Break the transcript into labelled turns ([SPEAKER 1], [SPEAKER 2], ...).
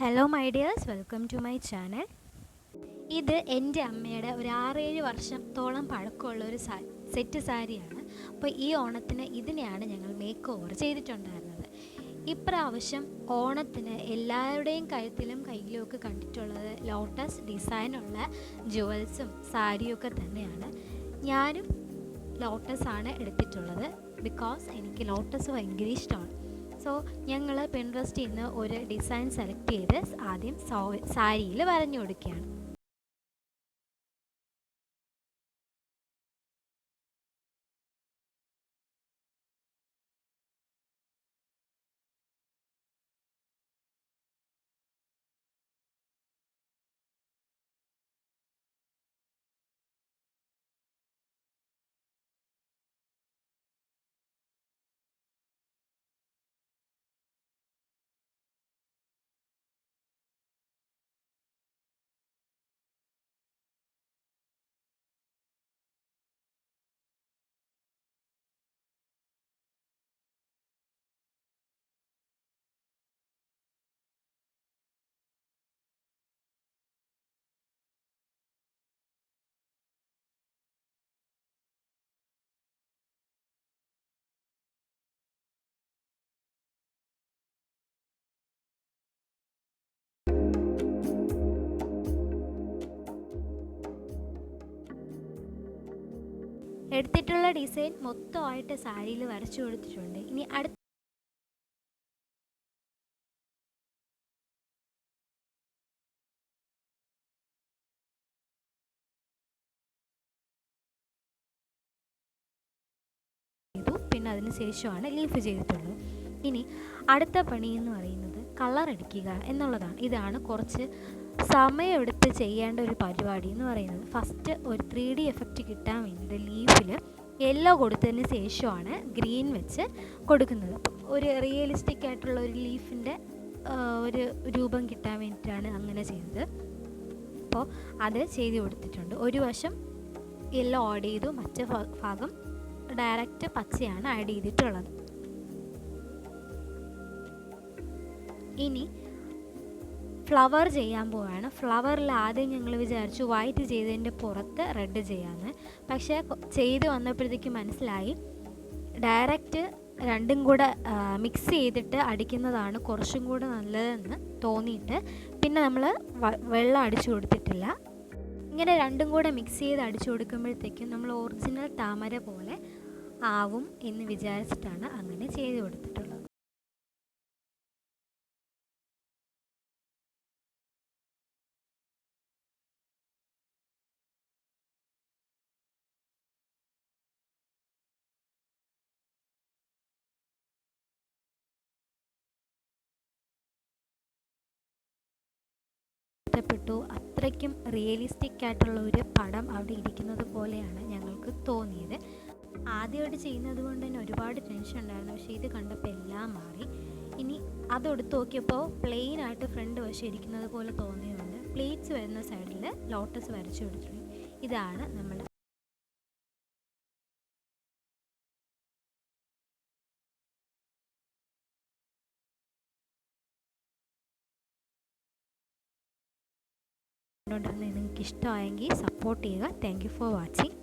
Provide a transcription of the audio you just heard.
[SPEAKER 1] Hello my dears welcome to my channel ഇത് എന്റെ അമ്മയുടെ ഒരു ആറേഴ് വർഷത്തോളം പഴക്കമുള്ള ഒരു സാ സെറ്റ് സാരിയാണ്. അപ്പോൾ ഈ ഓണത്തിന് ഇതിനെയാണ് ഞങ്ങൾ മേക്ക് ഓവർ ചെയ്തിട്ടുണ്ടായിരുന്നത്. ഇപ്രാവശ്യം ഓണത്തിന് എല്ലാവരുടെയും കഴുത്തിലും കയ്യിലും ഒക്കെ കണ്ടിട്ടുള്ളത് ലോട്ടസ് ഡിസൈനുള്ള ജുവൽസും സാരിയൊക്കെ തന്നെയാണ്. ഞാനും ലോട്ടസ് ആണ് എടുത്തിട്ടുള്ളത്. ബിക്കോസ് എനിക്ക് ലോട്ടസ് ഭയങ്കര ഇഷ്ടമാണ്. സോ ഞങ്ങൾ പിൻട്രസ്റ്റിൽ നിന്ന് ഒരു ഡിസൈൻ സെലക്ട് ചെയ്ത് ആദ്യം സാരിയിൽ വരഞ്ഞു കൊടുക്കുകയാണ്. എടുത്തിട്ടുള്ള ഡിസൈൻ മൊത്തമായിട്ട് സാരിയിൽ വരച്ചു കൊടുത്തിട്ടുണ്ട്. ഇനി അടുത്ത പിന്നെ അതിന് ശേഷമാണ് ലീഫ് ചെയ്തിട്ടുള്ളത്. ഇനി അടുത്ത പണി എന്ന് പറയുന്നത് കളർ അടിക്കുക എന്നുള്ളതാണ്. ഇതാണ് കുറച്ച് സമയമെടുത്ത് ചെയ്യേണ്ട ഒരു പരിപാടി എന്ന് പറയുന്നത് ഫസ്റ്റ് ഒരു ത്രീ ഡി എഫക്റ്റ് കിട്ടാൻ വേണ്ടിയിട്ട് ലീഫിൽ യെല്ലോ കൊടുത്തതിന് ശേഷമാണ് ഗ്രീൻ വെച്ച് കൊടുക്കുന്നത്. ഒരു റിയലിസ്റ്റിക് ആയിട്ടുള്ള ഒരു ലീഫിന്റെ ഒരു രൂപം കിട്ടാൻ വേണ്ടിയിട്ടാണ് അങ്ങനെ ചെയ്തത്. അപ്പോൾ അത് ചെയ്ത് കൊടുത്തിട്ടുണ്ട്. ഒരു വശം യെല്ലോ ആഡ് ചെയ്തു മറ്റേ ഭാഗം ഡയറക്റ്റ് പച്ചയാണ് ആഡ് ചെയ്തിട്ടുള്ളത്. ഇനി ഫ്ലവർ ചെയ്യാൻ പോവാണ് ഫ്ലവറിൽ ആദ്യം ഞങ്ങൾ വിചാരിച്ചു വൈറ്റ് ചെയ്തതിന്റെ പുറത്ത് റെഡ് ചെയ്യാമെന്ന് പക്ഷേ ചെയ്ത് വന്നപ്പോഴത്തേക്ക് മനസ്സിലായി. ഡയറക്റ്റ് രണ്ടും കൂടെ മിക്സ് ചെയ്തിട്ട് അടിക്കുന്നതാണ് കുറച്ചും കൂടെ നല്ലതെന്ന് തോന്നിയിട്ട്. പിന്നെ നമ്മൾ വെള്ളം അടിച്ചു കൊടുത്തിട്ടില്ല. ഇങ്ങനെ രണ്ടും കൂടെ മിക്സ് ചെയ്ത് അടിച്ചു കൊടുക്കുമ്പോഴത്തേക്കും നമ്മൾ ഒറിജിനൽ താമര പോലെ ആവും എന്ന് വിചാരിച്ചിട്ടാണ് അങ്ങനെ ചെയ്ത് കൊടുത്തിട്ടുള്ളത്. ഇഷ്ടപ്പെട്ടു അത്രയ്ക്കും റിയലിസ്റ്റിക് ആയിട്ടുള്ള ഒരു പടം അവിടെ ഇരിക്കുന്നത് പോലെയാണ് ഞങ്ങൾക്ക് തോന്നിയത്. ആദ്യമായിട്ട് ചെയ്യുന്നത് കൊണ്ട് തന്നെ ഒരുപാട് ടെൻഷൻ ഉണ്ടായിരുന്നു. പക്ഷേ ഇത് കണ്ടപ്പോൾ എല്ലാം മാറി. ഇനി അതെടുത്ത് നോക്കിയപ്പോൾ പ്ലെയിൻ ആയിട്ട് ഫ്രണ്ട് വശം ഇരിക്കുന്നത് പോലെ തോന്നിയതുകൊണ്ട് പ്ലേറ്റ്സ് വരുന്ന സൈഡിൽ ലോട്ടസ് വരച്ചു കൊടുത്തിട്ടുണ്ട്. ഇതാണ് നമ്മുടെ കണ്ടുകൊണ്ടിരുന്നത് നിങ്ങൾക്ക് ഇഷ്ടമായെങ്കിൽ സപ്പോർട്ട് ചെയ്യുക. Thank you for watching